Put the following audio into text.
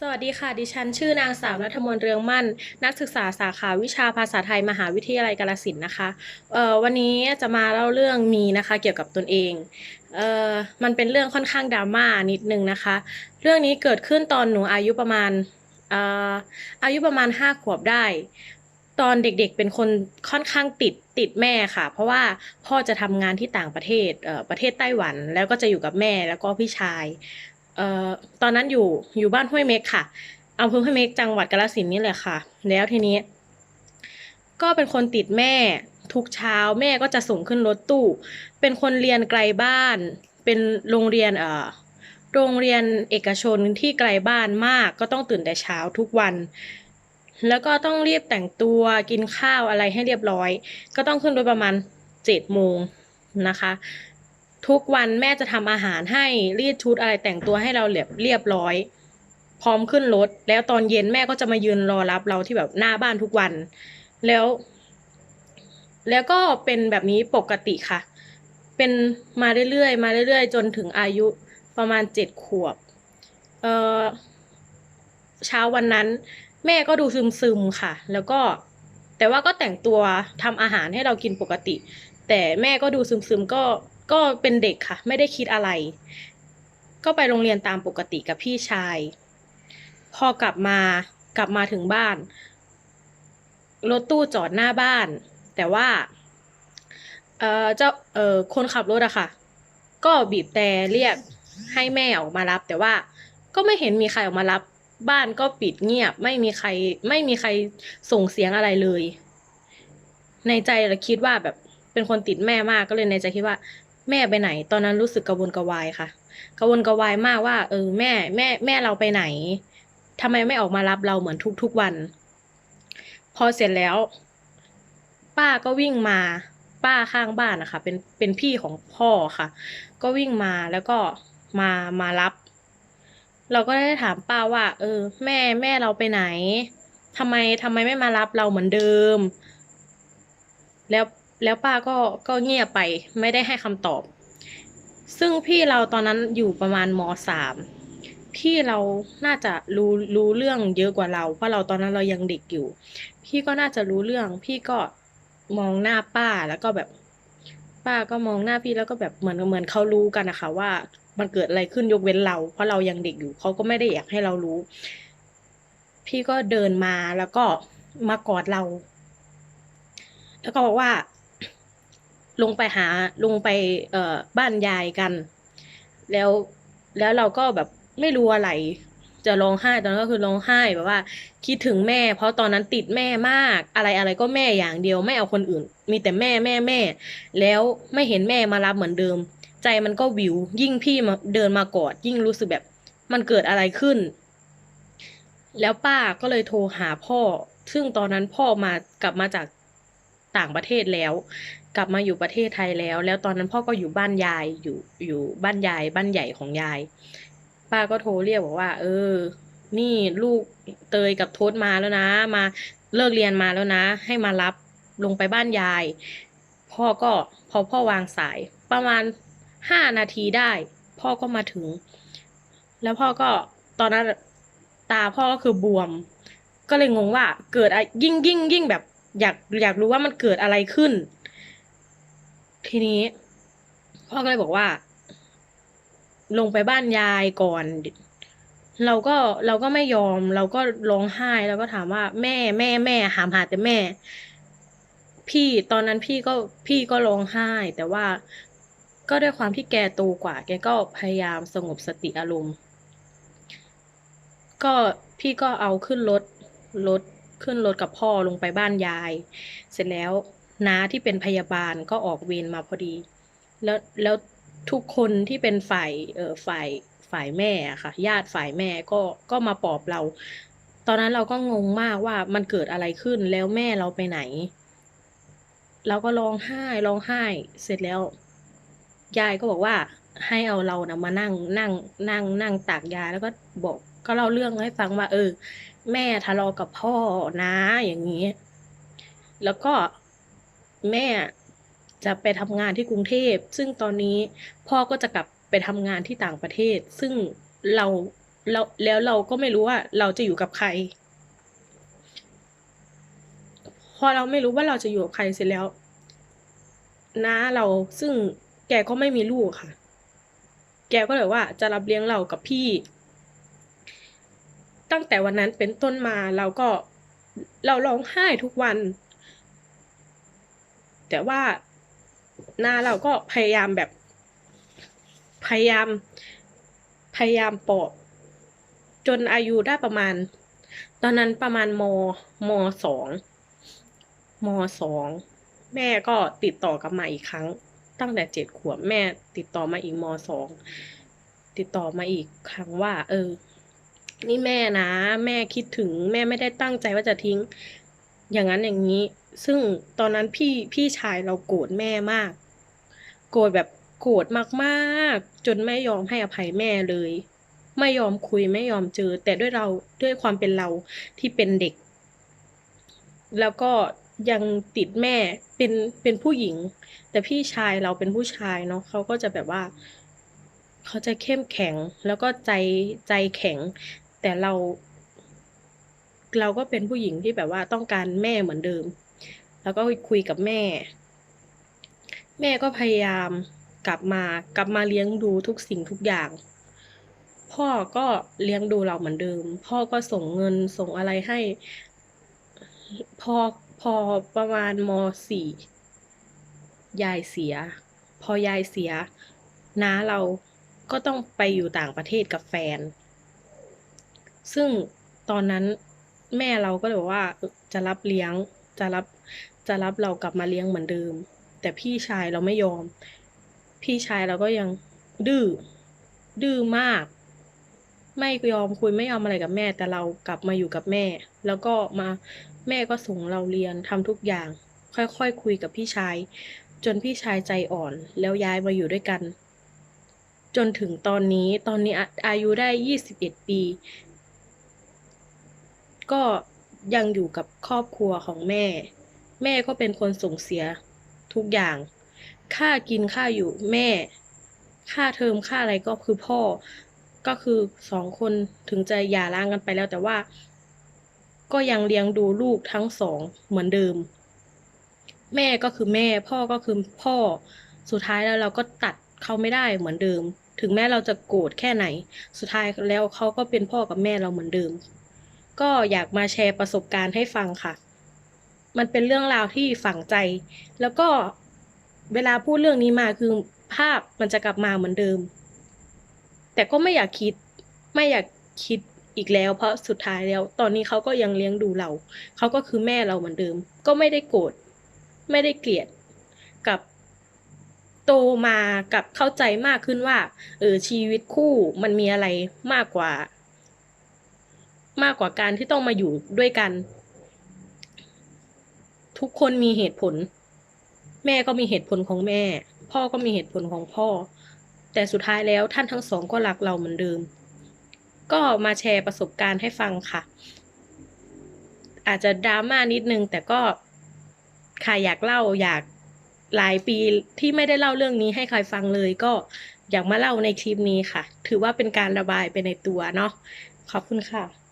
สวัสดีค่ะ ดิฉันชื่อนางสาวนัทมนเรืองมั่น นักศึกษาสาขาวิชาภาษาไทยมหาวิทยาลัยกาฬสินนะคะเอ่อวันนี้จะมาเล่าเรื่องมีนะคะเกี่ยวกับตนเองเอ่อมันเป็นเรื่องค่อนข้างดราม่านิดนึงนะคะ เรื่องนี้เกิดขึ้นตอนหนูอายุประมาณเอ่ออายุประมาณห้าขวบได้ ตอนเด็กๆเป็นคนค่อนข้างติดติดแม่ค่ะ เพราะว่าพ่อจะทำงานที่ต่างประเทศเอ่อประเทศไต้หวัน แล้วก็จะอยู่กับแม่แล้วก็พี่ชาย เอ่อตอนนั้นอยู่อยู่บ้านห้วยเม็กค่ะอำเภอห้วยเม็กจังหวัดกาฬสินธุ์นี่แหละค่ะ แล้วทีนี้ ก็เป็นคนติดแม่ทุกเช้าแม่ก็จะส่งขึ้นรถตู้ เป็นคนเรียนไกลบ้าน เป็นโรงเรียนเอ่อโรงเรียนเอกชนที่ไกลบ้านมากก็ต้องตื่นแต่เช้าทุกวัน แล้วก็ต้องรีบแต่งตัวกินข้าวอะไรให้เรียบร้อย ก็ต้องขึ้นรถประมาณเจ็ดโมงนะคะ ทุกวันแม่จะทำอาหารให้รีดชุดอะไรแต่งตัวให้เราเรียบเรียบร้อย พร้อมขึ้นรถ แล้วตอนเย็นแม่ก็จะมายืนรอรับเราที่แบบหน้าบ้านทุกวัน แล้ว แล้วก็เป็นแบบนี้ปกติค่ะ เป็นมาเรื่อยๆมาเรื่อยๆ จนถึงอายุประมาณเจ็ดขวบ เอ่อเช้าวันนั้น แม่ก็ดูซึมๆค่ะ แล้วก็แต่ว่าก็แต่งตัวทำอาหารให้เรากินปกติ แต่แม่ก็ดูซึมๆก็ ก็เป็นเด็กค่ะ ไม่ได้คิดอะไร ก็ไปโรงเรียนตามปกติกับพี่ชาย พอกลับมากลับมาถึงบ้าน รถตู้จอดหน้าบ้าน แต่ว่าเออเจ้าเออคนขับรถอะค่ะ ก็บีบแต่เรียกให้แม่ออกมารับ แต่ว่าก็ไม่เห็นมีใครออกมารับ บ้านก็ปิดเงียบ ไม่มีใคร ไม่มีใครส่งเสียงอะไรเลย ในใจเราคิดว่าแบบเป็นคนติดแม่มากก็เลยในใจคิดว่า แม่ไปไหน ตอนนั้นรู้สึกกระวนกระวายค่ะกระวนกระวายมากว่า เออ แม่แม่แม่เราไปไหนทำไมไม่ออกมารับเราเหมือนทุกๆวัน พอเสร็จแล้ว ป้าก็วิ่งมาป้าข้างบ้านนะคะ เป็นเป็นพี่ของพ่อค่ะ ก็วิ่งมาแล้วก็มามารับ เราก็ได้ถามป้าว่า เออ แม่แม่เราไปไหนทำไมทำไมไม่มารับเราเหมือนเดิม แล้ว แล้วป้าก็ก็เงียบไปไม่ได้ให้คำตอบ ซึ่งพี่เราตอนนั้นอยู่ประมาณมสามพี่เราน่าจะรู้รู้เรื่องเยอะกว่าเรา เพราะเราตอนนั้นเรายังเด็กอยู่ พี่ก็น่าจะรู้เรื่อง พี่ก็มองหน้าป้าแล้วก็แบบ ป้าก็มองหน้าพี่แล้วก็แบบเหมือนเหมือนเขารู้กันนะคะว่ามันเกิดอะไรขึ้นยกเว้นเรา เพราะเรายังเด็กอยู่เขาก็ไม่ได้อยากให้เรารู้ พี่ก็เดินมาแล้วก็มากอดเรา แล้วก็บอกว่า ลงไปหาลงไปเอ่อบ้านยายกัน แล้วแล้วเราก็แบบไม่รู้อะไร จะร้องไห้ตอนนั้นก็คือร้องไห้แบบว่า คิดถึงแม่ เพราะตอนนั้นติดแม่มากอะไรอะไรก็แม่อย่างเดียวไม่เอาคนอื่น มีแต่แม่แม่แม่ แล้วไม่เห็นแม่มารับเหมือนเดิม ใจมันก็วิว ยิ่งพี่มาเดินมากอดยิ่งรู้สึกแบบ มันเกิดอะไรขึ้น แล้วป้าก็เลยโทรหาพ่อ ซึ่งตอนนั้นพ่อมากลับมาจากต่างประเทศแล้ว กลับมาอยู่ประเทศไทยแล้ว แล้วตอนนั้นพ่อก็อยู่บ้านยายอยู่อยู่บ้านยาย บ้านใหญ่ของยาย ป้าก็โทรเรียกบอกว่า เออ นี่ลูกเตยกับโทษมาแล้วนะ มาเลิกเรียนมาแล้วนะ ให้มารับลงไปบ้านยาย พ่อก็พอพ่อวางสายประมาณห้านาทีได้ พ่อก็มาถึง แล้วพ่อก็ตอนนั้นตาพ่อก็คือบวม ก็เลยงงว่าเกิดอะยิ่งยิ่งยิ่งแบบอยากอยากรู้ว่ามันเกิดอะไรขึ้น ทีนี้พ่อก็เลยบอกว่า ลงไปบ้านยายก่อน เราก็เราก็ไม่ยอม เราก็ร้องไห้แล้วก็ถามว่า แม่แม่แม่หามหาแต่แม่ พี่ตอนนั้นพี่ก็พี่ก็ร้องไห้ แต่ว่าก็ด้วยความที่แกโตกว่า แกก็พยายามสงบสติอารมณ์ ก็พี่ก็เอาขึ้นรถรถขึ้นรถกับพ่อลงไปบ้านยาย เสร็จแล้ว น้าที่เป็นพยาบาลก็ออกเวรมาพอดี แล้วแล้วทุกคนที่เป็นฝ่ายเออฝ่ายฝ่ายแม่อะค่ะ ญาติฝ่ายแม่ก็ก็มาปอบเรา ตอนนั้นเราก็งงมากว่ามันเกิดอะไรขึ้นแล้วแม่เราไปไหน เราก็ร้องไห้ร้องไห้ เสร็จแล้วยายก็บอกว่าให้เอาเรานะมานั่งนั่ง นั่ง นั่งตากยาแล้วก็บอกก็เล่าเรื่องให้ฟังว่า เออ แม่ทะเลาะกับพ่อนะอย่างนี้ แล้วก็ แม่จะไปทำงานที่กรุงเทพ ซึ่งตอนนี้พ่อก็จะกลับไปทำงานที่ต่างประเทศ ซึ่งเราแล้วแล้วเราก็ไม่รู้ว่าเราจะอยู่กับใคร พอเราไม่รู้ว่าเราจะอยู่กับใครเสร็จแล้วน้าเราซึ่งแกก็ไม่มีลูกค่ะ แกก็เลยว่าจะรับเลี้ยงเรากับพี่ ตั้งแต่วันนั้นเป็นต้นมาเราก็เราร้องไห้ทุกวัน แต่ว่าน้าเราก็พยายามแบบ พยายาม พยายามปลอบจนอายุได้ประมาณ ตอนนั้นประมาณมมสองมสองแม่ก็ติดต่อกลับมาอีกครั้ง ตั้งแต่เจ็ดขวบแม่ติดต่อมาอีกมสองติดต่อมาอีกครั้งว่า เออ นี่แม่นะ แม่คิดถึง แม่ไม่ได้ตั้งใจว่าจะทิ้ง อย่างนั้นอย่างนี้ ซึ่งตอนนั้นพี่พี่ชายเราโกรธแม่มาก โกรธแบบโกรธมากๆ จนไม่ยอมให้อภัยแม่เลย ไม่ยอมคุยไม่ยอมเจอ แต่ด้วยเราด้วยความเป็นเราที่เป็นเด็ก แล้วก็ยังติดแม่เป็นเป็นผู้หญิง แต่พี่ชายเราเป็นผู้ชายเนาะเขาก็จะแบบว่า เขาจะเข้มแข็งแล้วก็ใจใจแข็ง แต่เรา เราก็เป็นผู้หญิงที่แบบว่าต้องการแม่เหมือนเดิม แล้วก็คุยกับแม่ แม่ก็พยายามกลับมากลับมาเลี้ยงดูทุกสิ่งทุกอย่าง พ่อก็เลี้ยงดูเราเหมือนเดิม พ่อก็ส่งเงินส่งอะไรให้ พอพอประมาณมสี่ยายเสีย พอยายเสียน้าเราก็ต้องไปอยู่ต่างประเทศกับแฟน ซึ่งตอนนั้น แม่เราก็เลยบอกว่าจะรับเลี้ยงจะรับจะรับเรากลับมาเลี้ยงเหมือนเดิม แต่พี่ชายเราไม่ยอม พี่ชายเราก็ยังดื้อดื้อมาก ไม่ยอมคุยไม่ยอมอะไรกับแม่ แต่เรากลับมาอยู่กับแม่ แล้วก็มาแม่ก็ส่งเราเรียนทำทุกอย่าง ค่อยๆคคุยกับพี่ชาย จนพี่ชายใจอ่อน แล้วย้ายมาอยู่ด้วยกัน จนถึงตอนนี้ตอนนี้ออายุได้ยี่สิบเอ็ดปี ก็ยังอยู่กับครอบครัวของแม่ แม่ก็เป็นคนส่งเสียทุกอย่าง ค่ากินค่าอยู่แม่ ค่าเทอมค่าอะไรก็คือพ่อ ก็คือสองคนถึงจะหย่าร้างกันไปแล้วแต่ว่า ก็ยังเลี้ยงดูลูกทั้งสองเหมือนเดิม แม่ก็คือแม่พ่อก็คือพ่อ สุดท้ายแล้วเราก็ตัดเขาไม่ได้เหมือนเดิม ถึงแม้เราจะโกรธแค่ไหน สุดท้ายแล้วเขาก็เป็นพ่อกับแม่เราเหมือนเดิม ก็อยากมาแชร์ประสบการณ์ให้ฟังค่ะ มันเป็นเรื่องราวที่ฝังใจ แล้วก็เวลาพูดเรื่องนี้มาคือภาพมันจะกลับมาเหมือนเดิม แต่ก็ไม่อยากคิด ไม่อยากคิดอีกแล้วเพราะสุดท้ายแล้ว ตอนนี้เขาก็ยังเลี้ยงดูเราเขาก็คือแม่เราเหมือนเดิม ก็ไม่ได้โกรธไม่ได้เกลียดกับโตมากับเข้าใจมากขึ้นว่าเออชีวิตคู่มันมีอะไรมากกว่า มากกว่าการที่ต้องมาอยู่ด้วยกัน ทุกคนมีเหตุผล แม่ก็มีเหตุผลของแม่ พ่อก็มีเหตุผลของพ่อ แต่สุดท้ายแล้วท่านทั้งสองก็รักเราเหมือนเดิม ก็มาแชร์ประสบการณ์ให้ฟังค่ะ อาจจะดราม่านิดนึง แต่ก็ค่ะอยากเล่าอยากหลายปีที่ไม่ได้เล่าเรื่องนี้ให้ใครฟังเลยก็อยากมาเล่าในคลิปนี้ค่ะ ถือว่าเป็นการระบายไปในตัวเนาะขอบคุณค่ะ